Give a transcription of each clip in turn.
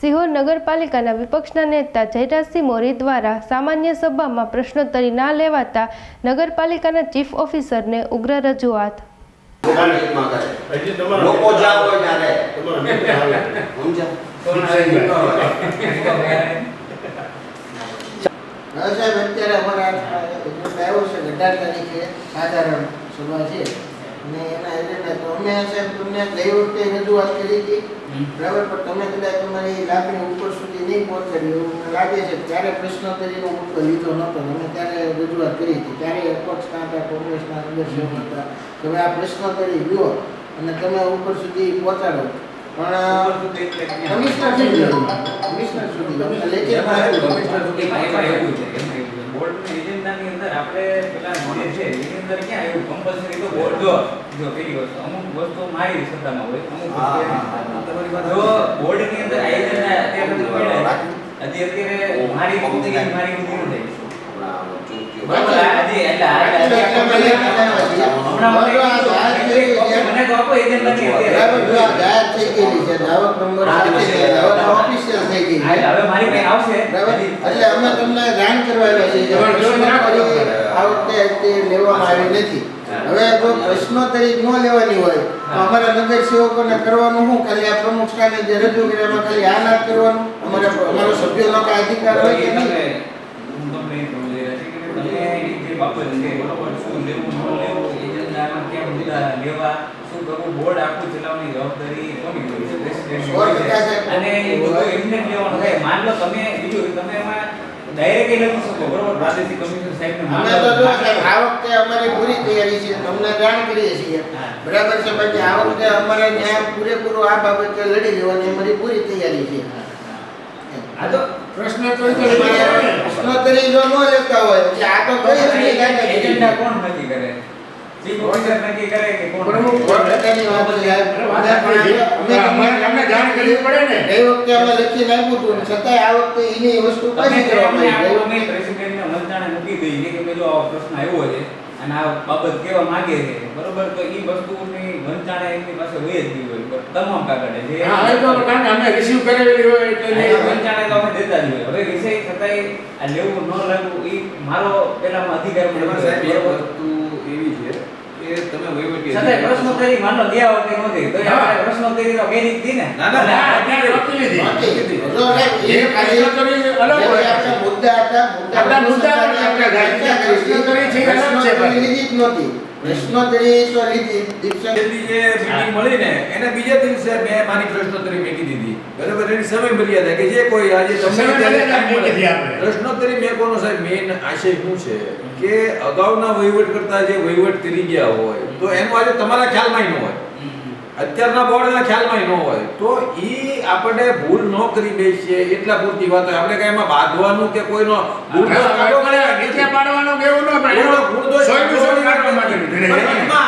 સિહોર નગરપાલિકાના વિપક્ષના નેતા જયરાજસિંહ મોરી દ્વારા સામાન્ય સભામાં પ્રશ્નોત્તરી ના લેવાતા નગરપાલિકાના ચીફ ઓફિસરને ઉગ્ર રજૂઆત અત્યારે અમારા છે અઢાર તારીખે સાધારણ સભા છે અને એના એટલે તો અમે સાહેબ તમને ગઈ વખતે રજૂઆત કરી હતી. બરાબર પણ તમે કદાચ તમારી લાગણી ઉપર સુધી નહીં પહોંચાડી એવું મને લાગે છે. ત્યારે પ્રશ્નોત્તરીનો મુદ્દો લીધો નહોતો અમે ત્યારે રજૂઆત કરી હતી. ત્યારે અપક્ષના હતા કોંગ્રેસના સદસ્યો હતા. તમે આ પ્રશ્નોત્તરી લ્યો અને તમે ઉપર સુધી પહોંચાડો. પણ કમિશનર સુધી. કમિશનર સુધી. તમને લેખિતમાં આપ્યું. અમુક વસ્તુ મારી સત્તામાં હોય. અમુક હા, વસ્તુ હા, હા, તમારી વાત જો બોર્ડની અંદર આ એજન્ડા અત્યારે બધું પડ્યા હજી અત્યારે મારી બુદ્ધિ કે મારી બુદ્ધિ નું થઈ બરાબર હજી એટલે હમણાં મને બરાબર, આ જાહેર થઈ ગઈ છે. મને તો આપો એજન્ડા નહીં બરાબર, જો આ અત્યારે. જાહેર થઈ ગયેલી છે દાવત નંબર સાથે છે હવે ઓફિશિયલ થઈ ગઈ છે. હવે મારી પાસે આવશે? એટલે અમે તમને જાણ કરવા આવ્યા છીએ આ વખતે લેવામાં આવી નથી. હવે જો પ્રશ્નોત્તરી ન લેવાની હોય તો અમારા નગરસેવકોને કરવાનું શું? ખાલી આ પ્રમુખ સ્થાને જે રજૂ કરે ખાલી આ ના કરવાનું? અમારા અમારો સભ્યોનો કાંઈ અધિકાર હોય કે નહીં? બાબત છે, બરોબર, શું લેવું, ન લેવું, એજન્ડામાં કેમ લેવા, શું કરવું, બોર્ડ આખું ચલાવવાની જવાબદારી કોની હોય? છે? અને બધું એમને લેવાનું થાય. માન લો તમે બીજું તમે એમાં direct લખી શકો, બરોબર, પ્રાદેશિક કમિશનર સાહેબને માન લો તો જો તમે- સાહેબ આ વખતે અમારી પૂરી તૈયારી છે તમને જાણ કરીએ છીએ. બરાબર છે બાકી આ વખતે અમારે ન્યાય પૂરેપૂરો આ બાબતે લડી લેવાની અમારી પૂરી તૈયારી છે. આ તો પ્રશ્નોત્તરી જો ન લેતા હોય એટલે આ તો કઈ? એજન્ડા કોણ નક્કી કરે? અને આ બાબત કેવા માંગે છે બરોબર? તો એ વસ્તુની વંચાણે એમની પાસે હોય જ નહીં હોય તમામ કાગળે જે હા એ તો કારણ કે અમે રિસીવ કરેલી હોય એટલે વંચાણે તો અમે દેતા જ હોય. હવે વિષય છતાંય આ લેવું ન લેવું એ મારો પેલામાં અધિકાર મળે સાહેબ એક વસ્તુ એવી છે કે તમે વહીવટી સાથે. પ્રશ્નોત્તરી માનો ગયા વખતે નહોતી તો આપણે પ્રશ્નોત્તરી તો બે રીત ને ના, ના, ના, મુદ્દા હતા, મુદ્દા મુદ્દા હતી. પ્રશ્નોત્તરી છે અલગ છે લીધી જ નહોતી. પ્રશ્નોત્તરી તો લીધી. દીક્ષા જે meeting મળી ને એના બીજા દિવસે મેં મારી પ્રશ્નોત્તરી મૂકી દીધી. બરાબર એની સમય મર્યાદા કે જે કોઈ આજે તમને. પ્રશ્નોત્તરી મેં કોનો સાહેબ? મેઇન આશય શું છે? કે અગાઉના વહીવટ કરતા જે વહીવટ કરી ગયા હોય તો એનું આજે તમારા ખ્યાલમાં ન હોય. અત્યારના બોર્ડના ખ્યાલમાં ન હોય. તો એ આપણે ભૂલ ન કરી બેસીએ એટલા પૂરતી વાત. હોય આપણે કઈ એમાં બાંધવાનું કે કોઈનો ભૂલ દોષ કાઢવો પડે નીચે પાડવાનું કે એવું ન પડે. કાઢવા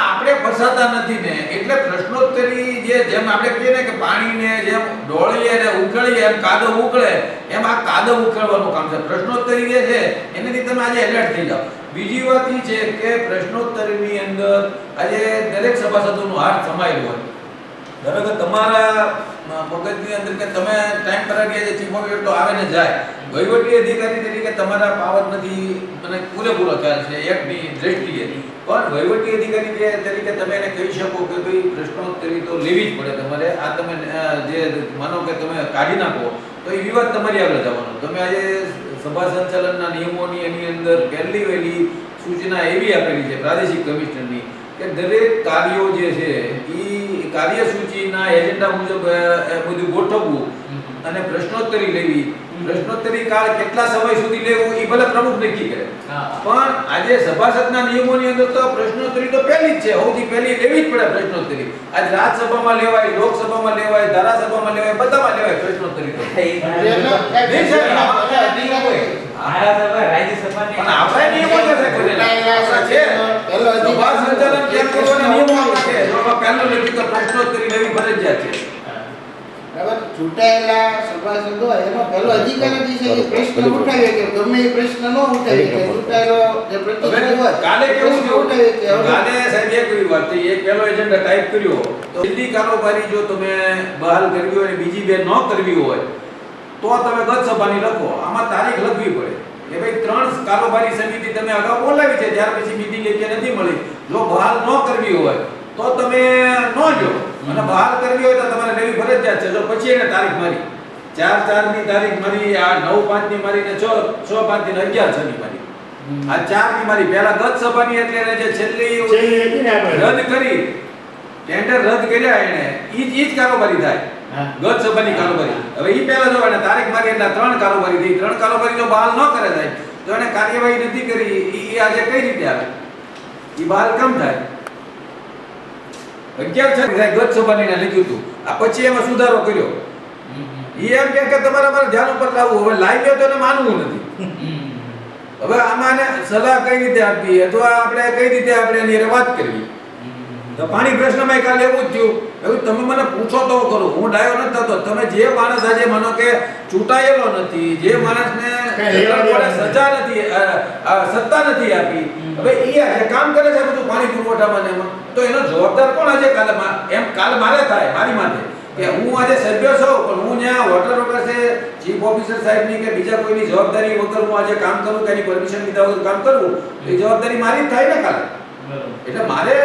ફસાતા નથી ને. એટલે પ્રશ્નોત્તરી જે જેમ આપણે કહીએ ને કે પાણીને જેમ ડોળીએ ને ઉકળીએ એમ કાદવ ઉકળે એમ આ કાદવ ઉકળવાનું કામ છે. પ્રશ્નોત્તરી જે છે, એનાથી તમે આજે એલર્ટ થઈ જાઓ. બીજી વાત એ છે કે પ્રશ્નોત્તરીની અંદર આજે દરેક સભાસદોનો હાથ સમાયેલો હોય. ધારો કે તમારા મગજની અંદર કે તમે ટાઈમ પર જે ચીફ ઓફ તો આવે ને જાય. વહીવટી અધિકારી તરીકે તમારા પાવર નથી, મને પૂરેપૂરો ખ્યાલ છે એકની દ્રષ્ટિએ. પણ વહીવટી અધિકારી જે તરીકે તમે એને કહી શકો કે ભાઈ, પ્રશ્નોત્તરી તો લેવી જ પડે તમારે. આ તમે જે માનો કે તમે કાઢી નાખો, તો એ વિવાદ તમારી આગળ જવાનો. તમે આજે સભા સંચાલનના નિયમોની એની અંદર પહેલી વહેલી સૂચના એવી આપેલી છે પ્રાદેશિક કમિશનરની, કે દરેક કાર્યો જે છે કાર્યસૂચિના એજન્ડા મુજબ બધું ગોઠવવું અને પ્રશ્નોત્તરી લેવી. પ્રશ્નોત્તરી કાળ કેટલા સમય સુધી લેવું એ ભલે પ્રમુખ નક્કી કરે. પણ આજે સભાસદના નિયમોની અંદર તો પ્રશ્નોત્તરી તો પહેલી જ છે. સૌથી પહેલી લેવી જ પડે પ્રશ્નોત્તરી. આજ રાજ્યસભામાં લેવાય લોકસભામાં લેવાય ધારાસભામાં લેવાય બધામાં લેવાય પ્રશ્નોત્તરી તો. રાજ્યસભાની પણ આપણે નિયમો છે સભા સંચાલન કેમ કરવાના નિયમો છે. એમાં પહેલું લખ્યું પ્રશ્નોત્તરી લેવી ફરજિયાત છે. બરાબર? ચૂંટાયેલા સભાસદો હોય એનો પહેલો અધિકાર જ છે કે પ્રશ્ન ઉઠાવે કે ગમે એ પ્રશ્ન ન ઉઠાવે કે ચૂંટાયેલો જે પ્રતિનિધિ હોય કાલે કેવું ઉઠાવે કે હવે કાલે સાહેબ એક વાત થઈ. એક પહેલો એજન્ડા ટાઈપ કર્યો તો દિલ્હી કારોબારી જો તમે બહાલ કરવી હોય બીજી બે ન કરવી હોય તો તમે ગત સભાની લખો. આમાં તારીખ લખવી પડે. કે ભાઈ ત્રણ કારોબારી સમિતિ તમે અગાઉ બોલાવી છે ત્યાર પછી મીટિંગ એટલે નથી મળી. જો બહાલ ન કરવી હોય તો તમે ન જો અને બહાલ કરવી હોય તો તમારે નવી ફરજિયાત છે. જો પછી એને તારીખ મારી. ચાર ચારની તારીખ મારી આ નવ પાંચની મારી ને છ છ પાંચની અગિયાર છ ની મારી. આ ચારની મારી. પહેલા ગત સભાની એટલે એને જે છેલ્લી. રદ કરી. ટેન્ડર રદ કર્યા એને. ઈ જ ઈ જ કારોબારી થાય. ગત સભાની કારોબારી. હવે ઈ પહેલા જો એને તારીખ મારી એટલે ત્રણ કારોબારી થઈ. ત્રણ કારોબારી જો બહાલ ન કરે થાય તો એને કાર્યવાહી નથી કરી. ઈ ઈ આજે કઈ રીતે આવે? ઈ બહાલ કેમ થાય? અગિયાર છે ને ગત સભાની ને લખ્યું હતું આ પછી એમાં સુધારો કર્યો. ઈ એમ કે કે તમારે અમારે ધ્યાન ઉપર લાવવું. હવે લાવી લ્યો તો એને માનવું નથી. હવે આમાં સલાહ કઈ રીતે આપવી? અથવા આપણે કઈ રીતે આપણે એની વાત કરવી? તો પાણી પ્રશ્નમાં કાલે એવું જ થયું. એવું તમે મને પૂછો તો કરો. હું ડાયો નથી થતો. તમે જે માણસ આજે માનો કે ચૂંટાયેલો નથી જે માણસને ને સજા નથી સત્તા નથી આપી. હવે ઈ આજે કામ કરે છે બધું પાણી પુરવઠામાં ને એમાં. તો એનો જવાબદાર કોણ આજે કાલે એમ કાલ મારે થાય મારી માથે કે હું આજે સભ્ય છું પણ હું ત્યાં વોટર વર્કર છે ચીફ ઓફિસર સાહેબની કે બીજા કોઈની જવાબદારી વગર હું આજે કામ કરું કે એની પરમિશન લીધા વગર કામ કરું એ જવાબદારી મારી જ થાય ને કાલે. એટલે મારે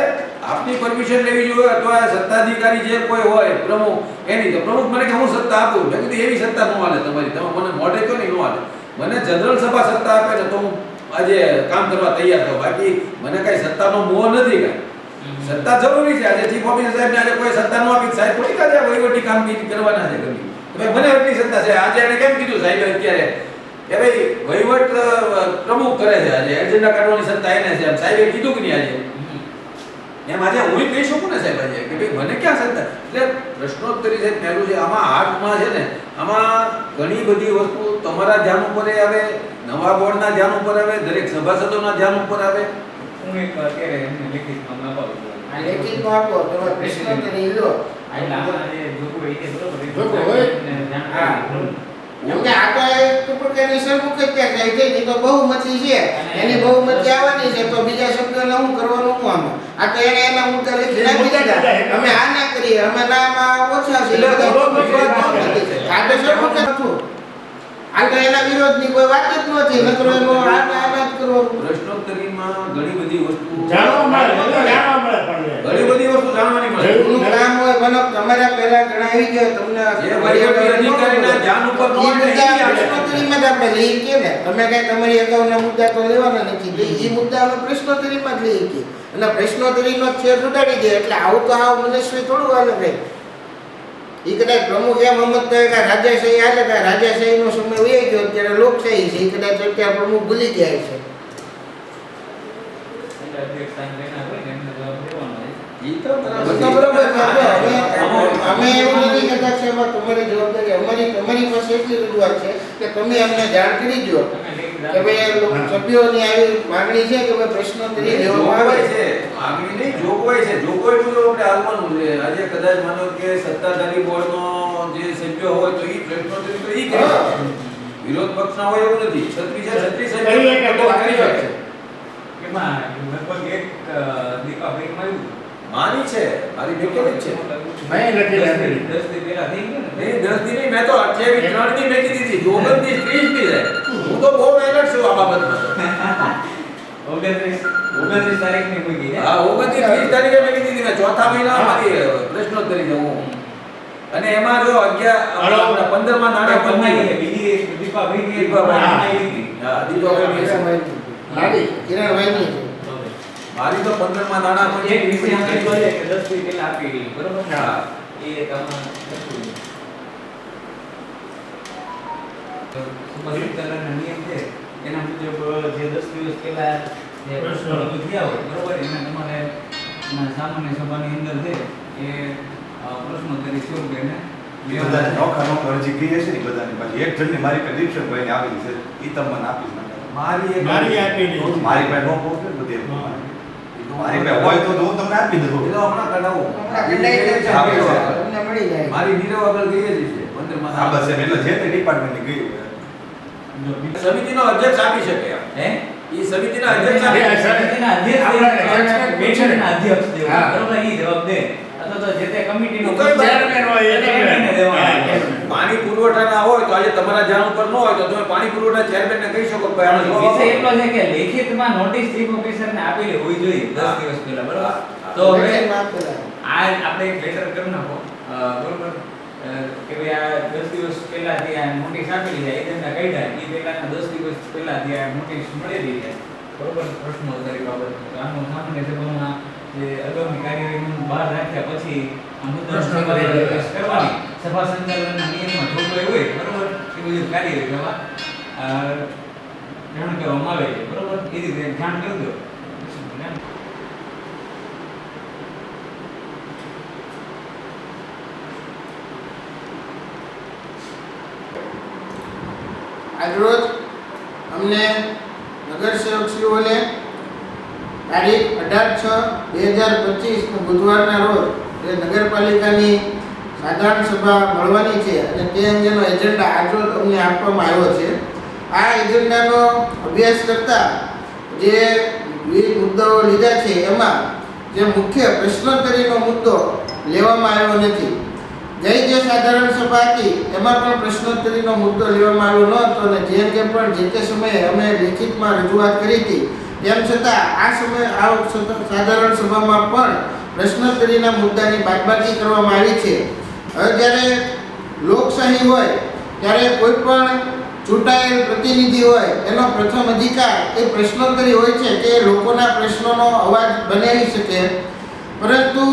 આપની પરમિશન લેવી જોઈએ અથવા સત્તાધિકારી જે કોઈ હોય પ્રમુખ એની તો પ્રમુખ મને કે હું સત્તા આપું. મેં કીધું એવી સત્તા ન હાલે તમારી. તમે મને મોઢે કહો ને ન હાલે મને જનરલ સભા સત્તા આપે ને તો હું આજે કામ કરવા તૈયાર થાઉં. બાકી મને કઈ સત્તાનો મોહ નથી કાંઈ. સત્તા જરૂરી છે. આજે ચીફ ઓફિસર સાહેબને આજે કોઈ સત્તા ન આપી. સાહેબ થોડી કાજે વહીવટી કામગીરી કરવાના છે કરવી મને એટલી સત્તા છે. આજે એને કેમ કીધું સાહેબ અત્યારે? કે ભાઈ વહીવટ પ્રમુખ કરે છે આજે. એજન્ડા કાઢવાની સત્તા એને છે. એમ સાહેબે કીધું કે નહીં આજે? એમ આજે હું કહી શકું ને સાહેબ આજે કે ભાઈ મને ક્યાં સત્તા? એટલે પ્રશ્નોત્તરી છે પહેલું છે આમાં આર્ટમાં છે ને આમાં ઘણી બધી વસ્તુ તમારા ધ્યાન ઉપર આવે નવા બોર્ડના ધ્યાન ઉપર આવે દરેક સભાસદોના ધ્યાન ઉપર આવે. હું એક અત્યારે એમને લેખિતમાં ના પાડું આ લેખિતમાં આપો તો પ્રશ્નોત્તરી લો. આ જે છે બરોબર. એમને આ હા. કરવી. કે આ તો એક પ્રકારની સરમુખ જ ત્યાં થાય છે એ તો બહુમતી છે. એની બહુમતી આવવાની છે તો બીજા શબ્દને હું કરવાનું હું આમાં? આ તો એને એના મુદ્દા લખી નાખી દીધા. અમે આ ના કરીએ અમે નામાં ઓછા છે. આ તો સરમુખ જ આ તો એના વિરોધની કોઈ વાત જ નથી નકરો એનો આ ને આ જ કરવાનું. પ્રશ્નોત્તરીમાં ઘણી બધી વસ્તુ જાણવા મળે જાણવા મળે. પણ ઘણી બધી વસ્તુ જાણવાની મળે. મને તમારા પહેલા જણાવી ગયો તમને જે વહીવટી અધિકારીના ધ્યાન ઉપર ન ઈ હોય ને મુદ્દા એ આપણે પ્રશ્નોત્તરીમાં જ આપણે લઈએ કે ને. તમે કઈ તમારી અગાઉના મુદ્દા તો લેવાના નથી. એ મુદ્દા અમે પ્રશ્નોત્તરીમાં જ લઈએ કે અને પ્રશ્નોત્તરીનો છેદ ઉડાડી દે એટલે આવું તો આવું મનસ્વી થોડું હાલે ભાઈ એ કદાચ પ્રમુખ એમ સમજતા હોય કે રાજાશાહી હાલે કે રાજાશાહીનો સમય વહી ગયો અત્યારે લોકશાહી છે. એ કદાચ અત્યારે પ્રમુખ ભૂલી જાય છે. ઈ તો બરાબર. અમે એવું નથી કહેતા કે એમાં તમારી જવાબદારી અમારી તમારી પાસે એટલી રજૂઆત છે કે તમે અમને જાણ કરી દો કે ભાઈ સભ્યોની આવી માંગણી છે કે ભાઈ પ્રશ્નોત્તરી લેવામાં આવે. છે. માંગણી નહીં જોગવાઈ છે. જોગવાઈ તો આપણે હાલવાનું છે આજે કદાચ માનો કે સત્તાધારી બોર્ડનો જે સભ્ય હોય તો એ પ્રશ્નોત્તરી તો એ કરી. વિરોધ પક્ષના હોય એવું નથી. છત્રીસ છત્રીસ સભ્યો કરી શકે. છે એમાં લગભગ એક દીપા ભાઈ આવ્યું. માની છે મારી જ છે. મેં લખી દસ રાખેલી. દી- પહેલા થઈ ગયું ને? નહીં દસ દી નહીં મેં તો અઠ્યાવીસ ત્રણ દી મેં કીધી હતી ઓગણત્રીસ ત્રીસ દી જાય હું તો બહુ મહેનત છું આ બાબતમાં. ઓગણત્રીસ ઓગણત્રીસ તારીખની મૂકી ને? હા ઓગણત્રીસ ત્રીસ તારીખે મેં કીધી હતી મેં ચોથા મહિના મારી પ્રશ્નોત્તરી હું. અને એમાં જો અગિયાર પંદરમાં નાણા તમારી બીજી એક દીપા ભાઈ. બનાવી મારી તો પંદરમાં નાણાં એક વિષય આપણે પંચાયત જોઈએ કે દસ દી પહેલા આપી ગઈ બરોબર હા. એ તમારે છે. નિયમ છે એના મુજબ જે 10 દિવસ પહેલા જે પ્રશ્નો. પ્રશ્નો હોય બરોબર એને તમારે એના સામાન્ય સભાની અંદર છે એ પ્રશ્ન કરી શું કઈને એ બધા નોખા નોખા અરજી કરી હશે ને બધાની એક જણની મારી પાસે દીપશન ભાઈને આપેલી છે ઈ તમે મને આપીશ નાખે. મારી મારી આપેલી. મારી પાસે છે બધી. મારી પાસે હોય તો હું તમને આપી દઉં એટલે હમણાં કઢાવું. તમને મળી જાય મારી નીરવ આગળ ગઈ જ છે પંદરમાં હા બસ એમ એટલે જે તે ડિપાર્ટમેન્ટની ગઈ સમિતિનો અધ્યક્ષ આપી શકે એમ. હે ઈ સમિતિના અધ્યક્ષ આપી. સમિતિના અધ્યક્ષ. બેઠકના અધ્યક્ષ દેવા. બરોબર એ જવાબ દે અથવા તો જે તે કમિટીનો ચેરમેન હોય એને દેવાનો. માની પાણી પુરવઠાના આજે તમારા જાણ ઉપર ન હોય તો તમે પાણી પુરવઠા ચેરમેનને કહી શકો કે આનો વિષય એટલો છે કે લેખિતમાં નોટિસ ચીફ ઓફિસરને આપેલી હોવી જોઈએ 10 દિવસ પહેલા બરાબર. તો હવે આ આપણે એક લેટર કરી નાખો. બરોબર? કે ભાઈ આ 10 દિવસ પહેલાથી આ નોટિસ આપેલી છે એજન્ડા કાઢ્યા એ પહેલાના 10 દિવસ પહેલાથી આ નોટિસ મળેલી છે. બરોબર? પ્રશ્નોત્તરી બાબત આનો સામાન્ય સભામાં જે અગાઉની કાર્યવાહી બહાર રાખ્યા પછી આ મુદ્દા કરવાની સભા સંચાલનના નિયમમાં જોગવાઈ હોય બરોબર? એ થવા અ, જાણ કરવામાં આવે છે બરોબર? એ રીતે ધ્યાન કરી દો. આજરોજ અમને નગરસેવકશ્રીઓને તારીખ અઢાર છ બે હજાર પચીસ બુધવારના રોજ જે નગરપાલિકાની સાધારણ સભા મળવાની છે અને તે અંગેનો એજન્ડા આજરોજ અમને આપવામાં આવ્યો છે. આ એજન્ડાનો અભ્યાસ કરતા જે વિવિધ મુદ્દાઓ લીધા છે એમાં જે મુખ્ય પ્રશ્નોત્તરીનો મુદ્દો લેવામાં આવ્યો નથી. ગઈ જે સાધારણ સભા હતી એમાં પણ પ્રશ્નોત્તરીનો મુદ્દો લેવામાં આવ્યો ન હતો અને જે અંગે પણ જે તે સમયે અમે લેખિતમાં રજૂઆત કરી હતી, તેમ છતાં આ સમયે આ સાધારણ સભામાં પણ પ્રશ્નોત્તરીના મુદ્દાની બાદબાકી કરવામાં આવી છે. હવે જ્યારે લોકશાહી હોય, ત્યારે કોઈ પણ ચૂંટાયેલ પ્રતિનિધિ હોય, એનો પ્રથમ અધિકાર એ પ્રશ્નોત્તરી હોય છે કે લોકોના પ્રશ્નોનો અવાજ બનાવી શકે. પરંતુ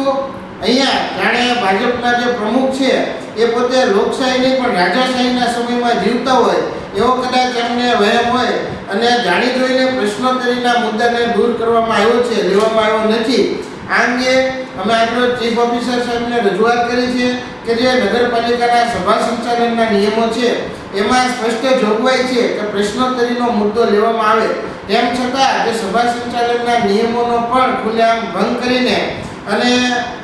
અહીંયા જાણે ભાજપના જે પ્રમુખ છે, એ પોતે લોકશાહી નહીં પણ રાજાશાહીના સમયમાં જીવતા હોય, એવો કદાચ એમને વહેમ હોય અને જાણી જોઈને પ્રશ્નોત્તરીના મુદ્દાને દૂર કરવામાં આવ્યો છે, લેવામાં આવ્યો નથી આ અંગે અમે આજરોજ ચીફ ઓફિસર સાહેબને રજૂઆત કરી છે કે જે નગરપાલિકાના સભા સંચાલનના નિયમો છે, એમાં સ્પષ્ટ જોગવાઈ છે કે પ્રશ્નોત્તરીનો મુદ્દો લેવામાં આવે. તેમ છતાં જે સભા સંચાલનના નિયમોનો પણ ખુલ્લેઆમ ભંગ કરીને અને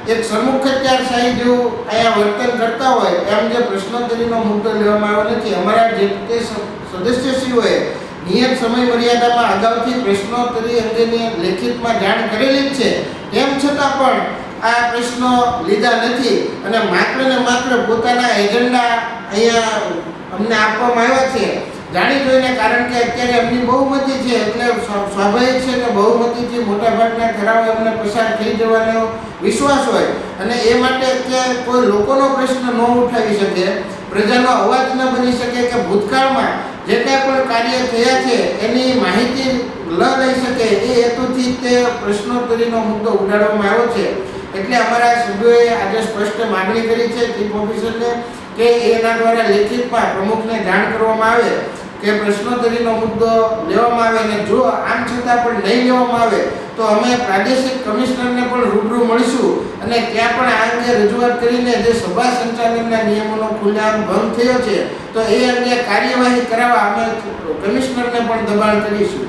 એક સરમુખત્યારશાહી જેવું અહીંયા વર્તન કરતા હોય, એમ જે પ્રશ્નોત્તરીનો મુદ્દો લેવામાં આવ્યો નથી. અમારા જે તે સદસ્યશ્રીઓએ નિયત સમય મર્યાદામાં અગાઉથી પ્રશ્નોત્તરી અંગેની લેખિતમાં જાણ કરેલી જ છે. તેમ છતાં પણ આ પ્રશ્નો લીધા નથી અને માત્ર ને માત્ર પોતાના એજન્ડા અહીંયા અમને આપવામાં આવ્યા છે. જાણી જોઈને કારણ કે અત્યારે એમની બહુમતી છે, એટલે સ્વાભાવિક છે કે બહુમતીથી મોટાભાગના ઠરાવો એમને પસાર થઈ જવાનો વિશ્વાસ હોય. અને એ માટે કે કોઈ લોકોનો પ્રશ્ન ન ઉઠાવી શકે. પ્રજાનો અવાજ ન બની શકે કે ભૂતકાળમાં જે કાંઈ પણ કાર્ય થયા છે, એની માહિતી ન લઈ શકે એ હેતુથી તે પ્રશ્નોત્તરીનો મુદ્દો ઉડાડવામાં આવ્યો છે. એટલે અમારા સભ્યોએ આજે સ્પષ્ટ માગણી કરી છે, ચીફ ઓફિસરને, કે એના દ્વારા લેખિતમાં પ્રમુખને જાણ કરવામાં આવે. કે પ્રશ્નોત્તરીનો મુદ્દો લેવામાં આવે અને જો આમ છતાં પણ નહીં લેવામાં આવે, તો અમે પ્રાદેશિક કમિશનરને પણ રૂબરૂ મળીશું અને ત્યાં પણ આ અંગે રજૂઆત કરીને જે સભા સંચાલનના નિયમોનો ખુલ્લેઆમ ભંગ થયો છે, તો એ અંગે કાર્યવાહી કરાવવા અમે કમિશનરને પણ દબાણ કરીશું.